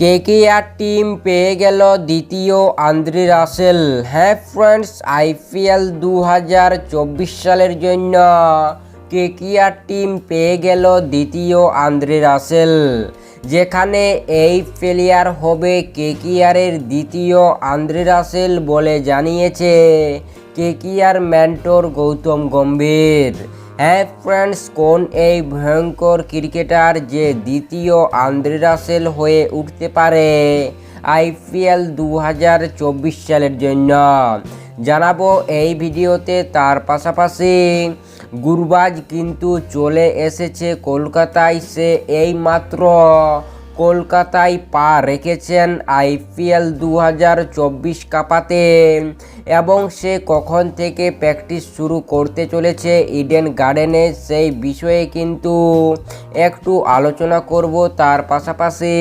KKR team পেয়ে গেল দ্বিতীয় আন্দ্রে রাসেল। হ্যাঁ ফ্রেন্ডস, আইপিএল দু হাজার চব্বিশ সালের জন্য কেকেআর টিম পেয়ে গেল দ্বিতীয় আন্দ্রে রাসেল। যেখানে এই প্লেয়ার হবে কেকিয়ারের দ্বিতীয় আন্দ্রে রাসেল বলে জানিয়েছে কেকিয়ার ম্যান্টর গৌতম গম্ভীর। হ্যাঁ ফ্রেন্ডস কোন এই ভয়ঙ্কর ক্রিকেটার যে দ্বিতীয় আন্দ্রে রাসেল হয়ে উঠতে পারে? আইপিএল দু হাজার চব্বিশ সালের জন্য। জানাব এই ভিডিওতে তার পাশাপাশি গুরবাজ কিন্তু চলে এসেছে কলকাতায়, সে এই মাত্র কলকাতায় পা রেখেছেন আইপিএল দু হাজার চব্বিশ কাপাতে এবং সে কখন থেকে প্র্যাকটিস শুরু করতে চলেছে ইডেন গার্ডেনে সেই বিষয়ে কিন্তু একটু আলোচনা করব তার পাশাপাশি।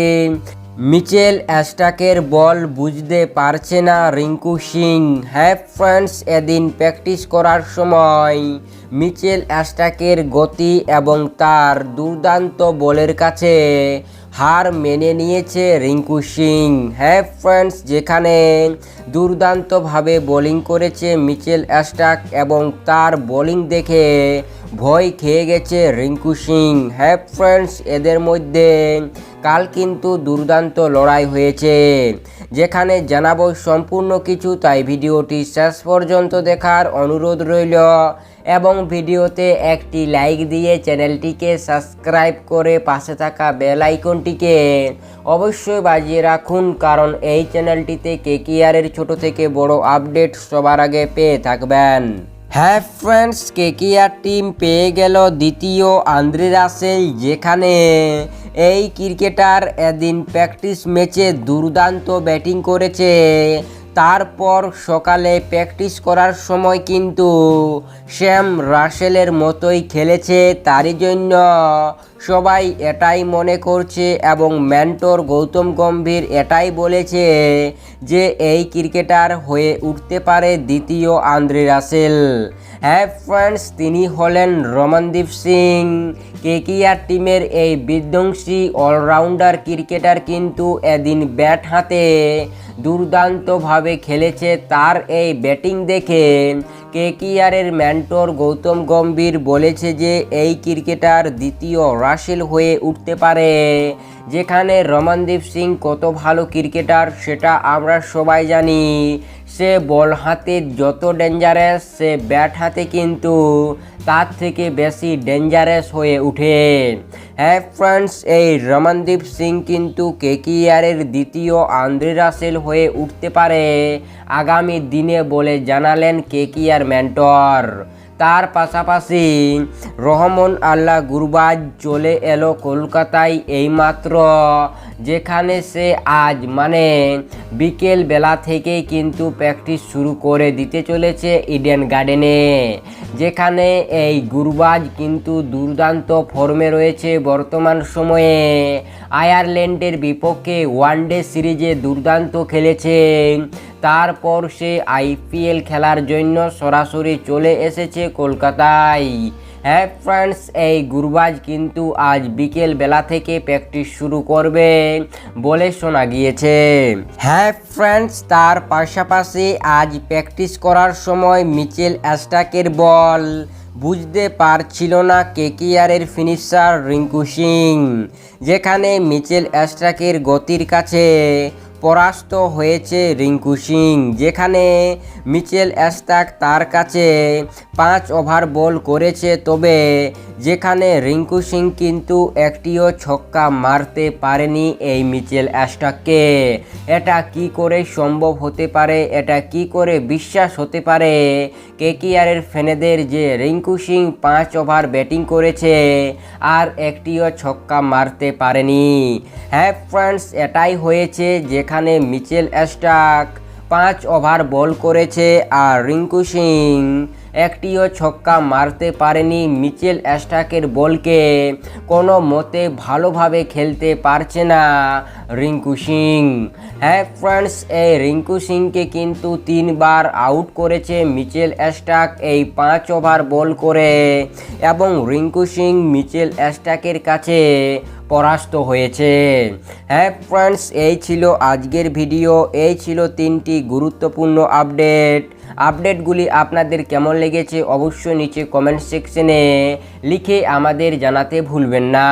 মিচেল অ্যাস্টাকের বল বুঝতে পারছে না রিঙ্কু সিং। হ্যাঁ ফ্রেন্ডস, এদিন প্র্যাকটিস করার সময় মিচেল অ্যাস্টাকের গতি এবং তার দুর্দান্ত বলের কাছে হার মেনে নিয়েছে রিঙ্কু সিং। হ্যাঁ ফ্রেন্ডস যেখানে দুর্দান্তভাবে বোলিং করেছে মিচেল অ্যাস্টাক এবং তার বোলিং দেখে ভয় খেয়ে গেছে রিঙ্কু সিং। হ্যাঁ ফ্রেন্ডস এদের মধ্যে কাল কিন্তু দুর্দান্ত লড়াই হয়েছে। যেখানে জানাব সম্পূর্ণ কিছু, তাই ভিডিওটি শেষ পর্যন্ত দেখার অনুরোধ রইল। এবং ভিডিওতে একটি লাইক দিয়ে চ্যানেলটিকে সাবস্ক্রাইব করে পাশে থাকা বেল আইকনটিকে অবশ্যই বাজিয়ে রাখুন, কারণ এই চ্যানেলটিতে কেকিআরের ছোট থেকে বড় আপডেট সবার আগে পেয়ে থাকবেন। হ্যাঁ ফ্রেন্ডস, কেকিআর টিম পেয়ে গেল দ্বিতীয় আন্দ্রে রাসেল যেখানে এই ক্রিকেটার এদিন প্র্যাকটিস ম্যাচে দুর্দান্ত ব্যাটিং করেছে। তারপর সকালে প্র্যাকটিস করার সময় কিন্তু শ্যাম রাসেলের মতোই খেলেছে তারই জন্য। সবাই এটাই মনে করছে এবং ম্যান্টর গৌতম গম্ভীর এটাই বলেছে যে এই ক্রিকেটার হয়ে উঠতে পারে দ্বিতীয় আন্দ্রে রাসেল। হ্যাঁ ফ্রেন্ডস, তিনি হলেন রমনদীপ সিং। কেকিআর টিমের এই বিধ্বংসী অলরাউন্ডার ক্রিকেটার কিন্তু এদিন ব্যাট হাতে দুর্দান্তভাবে খেলেছে তার এই ব্যাটিং দেখে কেকিআরের ম্যান্টর গৌতম গম্ভীর বলেছে যে এই ক্রিকেটার দ্বিতীয় রাসেল হয়ে উঠতে পারে। যেখানে রমনদীপ সিং কত ভালো ক্রিকেটার সেটা আমরা সবাই জানি। সে বল হাতে যত ডেঞ্জারাস সে ব্যাট হাতে কিন্তু তার থেকে বেশি ডেঞ্জারাস হয়ে উঠে হ্যাঁ ফ্রেন্ডস এই রমনদীপ সিং কিন্তু কেকিআরের দ্বিতীয় আন্দ্রে রাসেল হয়ে উঠতে পারে। আগামী দিনে বলে জানালেন কেকিআর ম্যান্টর তার পাশাপাশি রহমান আল্লাহ গুরবাজ চলে এলো কলকাতায় এইমাত্র, যেখানে সে আজ মানে বিকেল বেলা থেকে কিন্তু প্র্যাকটিস শুরু করে দিতে চলেছে ইডেন গার্ডেনে যেখানে এই গুরবাজ কিন্তু দুর্দান্ত ফর্মে রয়েছে বর্তমান সময়ে। আয়ারল্যান্ডের বিপক্ষে ওয়ানডে সিরিজে দুর্দান্ত খেলেছে। তারপর সে আইপিএল খেলার জন্য সরাসরি চলে এসেছে কলকাতায়। হ্যাঁ ফ্রেন্ডস এই গুরবাজ কিন্তু আজ বিকেল বেলা থেকে প্র্যাকটিস শুরু করবে বলে শোনা গিয়েছে। হ্যাঁ ফ্রেন্ডস তার পাশাপাশি আজ প্র্যাকটিস করার সময় মিচেল অ্যাস্টাকের বল। বুঝতে পারছিল না কেকিআরের ফিনিশার রিঙ্কু সিং, যেখানে মিচেল অ্যাস্ট্রাকের গতির কাছে। পরাস্ত হয়েছে রিঙ্কু সিং যেখানে মিচেল অ্যাস্টাক তার কাছে পাঁচ ওভার বল করেছে, তবে যেখানে রিঙ্কু সিং কিন্তু একটিও ছক্কা মারতে পারেনি এই মিচেল অ্যাস্টাককে এটা কি করে সম্ভব হতে পারে? এটা কি করে বিশ্বাস হতে পারে? কেকিআরের ফ্যানেদের যে রিঙ্কু সিং পাঁচ ওভার ব্যাটিং করেছে, আর একটিও ছক্কা মারতে পারেনি। হ্যাঁ ফ্রেন্ডস, এটাই হয়েছে যেখানে মিচেল অ্যাস্টাক পাঁচ ওভার বল করেছে, আর রিঙ্কু সিং একটিও ছক্কা মারতে পারেনি মিচেল অ্যাস্টাকের বলকে। কোনো মতে ভালোভাবে খেলতে পারছে না রিঙ্কু সিং। হ্যাঁ ফ্রেন্ডস এই রিঙ্কু সিংকে কিন্তু তিনবার আউট করেছে মিচেল অ্যাস্টাক এই পাঁচ ওভার বল করে এবং রিঙ্কু সিং মিচেল অ্যাস্টাকের কাছে পরাস্ত হয়েছে। হ্যাঁ ফ্রেন্ডস এই ছিল আজকের ভিডিও, এই ছিল তিনটি গুরুত্বপূর্ণ আপডেট। আপডেটগুলি আপনাদের কেমন লেগেছে অবশ্যই নিচে কমেন্ট সেকশনে লিখে আমাদের জানাতে ভুলবেন না।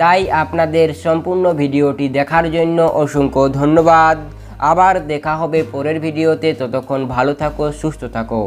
তাই আপনাদের সম্পূর্ণ ভিডিওটি দেখার জন্য অসংখ্য ধন্যবাদ। আবার দেখা হবে পরের ভিডিওতে। ততক্ষণ ভালো থাকো, সুস্থ থাকো।